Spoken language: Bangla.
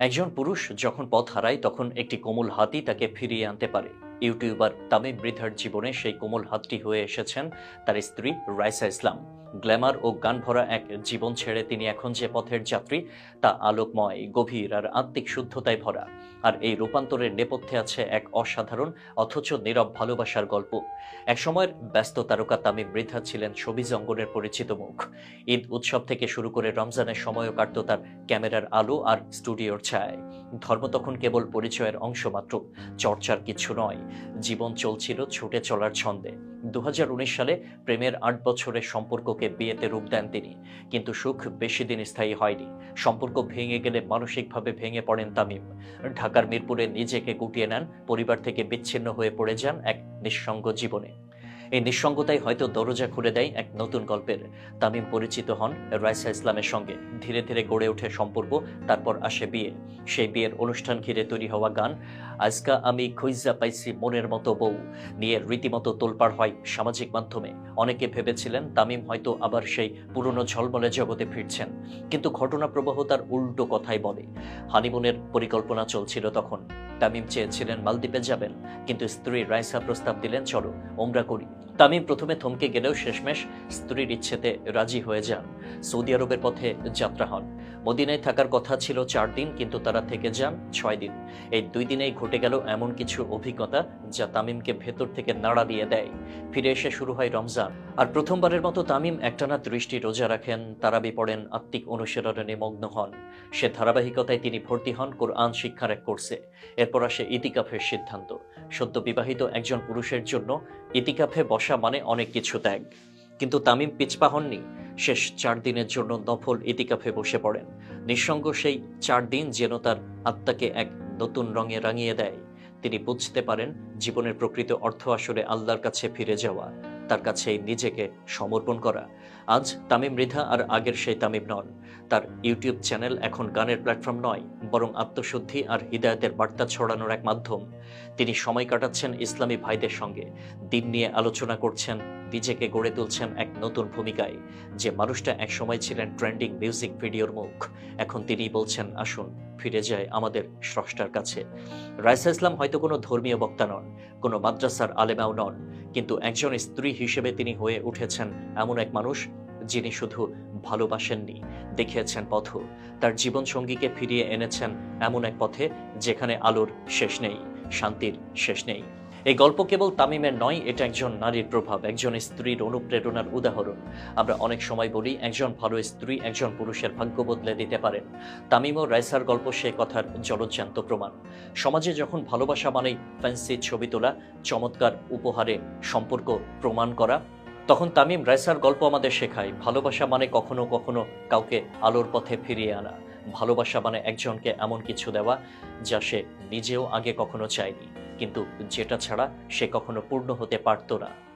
একজন পুরুষ যখন পথ হারায়, তখন একটি কোমল হাতই তাকে ফিরিয়ে আনতে পারে। ইউটিউবার তামিম বৃদ্ধার জীবনে সেই কোমল হাতটি হয়ে এসেছেন তার স্ত্রী রাইসা ইসলাম। গ্ল্যামার ও গান ভরা এক জীবন ছেড়ে তিনি এখন যে পথের যাত্রী, তা আলোকময়, গভীর আর আত্মিক শুদ্ধতায় ভরা। আর এই রূপান্তরের নেপথ্যে আছে এক অসাধারণ, অথচ নীরব ভালোবাসার গল্প। একসময়ের ব্যস্ত তারকা তামিম মৃধা ছিলেন ছবিজ অঙ্গনের পরিচিত মুখ। ঈদ উৎসব থেকে শুরু করে রমজানের সময়ও কাটত তার ক্যামেরার আলো আর স্টুডিওর ছায়। ধর্ম তখন কেবল পরিচয়ের অংশ মাত্র, চর্চার কিছু নয়। জীবন চলছিল ছুটে চলার ছন্দে। দু হাজার উনিশ সালে প্রেমের আট বছরের সম্পর্ককে বিয়েতে রূপ দেন তিনি। কিন্তু সুখ বেশি দিন স্থায়ী হয়নি। সম্পর্ক ভেঙে গেলে মানসিকভাবে ভেঙে পড়েন তামিম। ঢাকার মিরপুরে নিজেকে গুটিয়ে নেন, পরিবার থেকে বিচ্ছিন্ন হয়ে পড়ে যান এক নিঃসঙ্গ জীবনে। এই নিঃসঙ্গতাই হয়তো দরজা খুলে দেয় এক নতুন গল্পের। তামিম পরিচিত হন রাইসা ইসলামের সঙ্গে। ধীরে ধীরে গড়ে ওঠে সম্পর্ক, তারপর আসে বিয়ে। সেই বিয়ের অনুষ্ঠান ঘিরে তৈরি হওয়া গান, আজকা আমি খুইজা পাইছি মনের মতো বউ নিয়ে রীতিমতো তোলপাড় হয় সামাজিক মাধ্যমে। অনেকে ভেবেছিলেন তামিম হয়তো আবার সেই পুরনো ঝলমলে জগতে ফিরছেন। কিন্তু ঘটনা প্রবাহ তার উল্টো কথাই বলে। হানিমুনের পরিকল্পনা চলছিল তখন। তামিম চেয়েছিলেন মালদ্বীপে যাবেন, কিন্তু স্ত্রী রাইসা প্রস্তাব দিলেন, চলো, ওমরা করি। তামিম প্রথমে থমকে গেলেও শেষমেশ স্ত্রীর ইচ্ছেতে রাজি হয়ে যান। সৌদি আরবের পথে যাত্রা হন। মদিনায় থাকার কথা ছিল চার দিন, কিন্তু তারা থেকে যান ছয় দিন। এই দুই দিনেই ঘটে গেল এমন কিছু অভিজ্ঞতা যা তামিমকে ভেতর থেকে নাড়া দিয়ে দেয়। ফিরে এসে শুরু হয় রমজান। আর প্রথমবারের মতো তামিম একটানা দৃষ্টি রোজা রাখেন, তারাবি পড়েন, আত্মিক অনুশীলনে নিমগ্ন হন। সে ধারাবাহিকতায় তিনি ভর্তি হন কোরআন শিক্ষার এক কোর্সে। এরপর আসে ইতিকাফের সিদ্ধান্ত। সদ্য বিবাহিত একজন পুরুষের জন্য ইতিকাফে বসা মানে অনেক কিছু ত্যাগ। কিন্তু তামিম পিছপা হননি। শেষ চার দিনের জন্য নফল ইতিকাফে বসে পড়েন। নিঃসঙ্গ সেই চার দিন যেন তার আত্মাকে এক নতুন রঙে রাঙিয়ে দেয়। তিনি বুঝতে পারেন জীবনের প্রকৃত অর্থ আসলে আল্লাহর কাছে ফিরে যাওয়া, তার কাছে নিজেকে সমর্পণ করা। আজ তামিম মৃধা আর আগের সেই তামিম নন। তার ইউটিউব চ্যানেল এখন গানের প্ল্যাটফর্ম নয়, বরং আত্মশুদ্ধি আর হৃদায়তের বার্তা ছড়ানোর এক মাধ্যম। তিনি সময় কাটাচ্ছেন ইসলামী ভাইদের সঙ্গে। দিন নিয়ে আলোচনা করছেন নিজেকে গড়ে তুলছেন এক নতুন ভূমিকায়, যে মানুষটা একসময় ছিলেন ট্রেন্ডিং মিউজিক ভিডিওর মুখ। এখন তিনি বলছেন, আসুন, ফিরে যায় আমাদের স্রষ্টার কাছে। রাইসা ইসলাম হয়তো কোনো ধর্মীয় বক্তা নন, কোনো মাদ্রাসার আলেমাও নন, কিন্তু একজন স্ত্রী হিসেবে তিনি হয়ে উঠেছেন এমন এক মানুষ, যিনি শুধু ভালোবাসেননি, দেখিয়েছেন পথ। তার জীবনসঙ্গীকে ফিরিয়ে এনেছেন এমন এক পথে, যেখানে আলোর শেষ নেই, শান্তির শেষ নেই। এই গল্প কেবল তামিমের নয়, এটা একজন নারীর প্রভাব, একজন স্ত্রীর অনুপ্রেরণার উদাহরণ। আমরা অনেক সময় বলি, একজন ভালো স্ত্রী একজন পুরুষের ভাগ্য বদলে দিতে পারেন তামিম ও রাইসার গল্প সে কথার জলজ্জান্ত প্রমাণ। সমাজে যখন ভালোবাসা মানেই ফ্যান্সি ছবি তোলা, চমৎকার উপহারে সম্পর্ক প্রমাণ করা, তখন তামিম রাইসার গল্প আমাদের শেখায়, ভালোবাসা মানে কখনো কখনো কাউকে আলোর পথে ফিরিয়ে আনা। ভালোবাসা মানে একজনকে এমন কিছু দেওয়া, যা সে নিজেও আগে কখনো চায়নি। কিন্তু যেটা ছাড়া সে কখনো পূর্ণ হতে পারত না।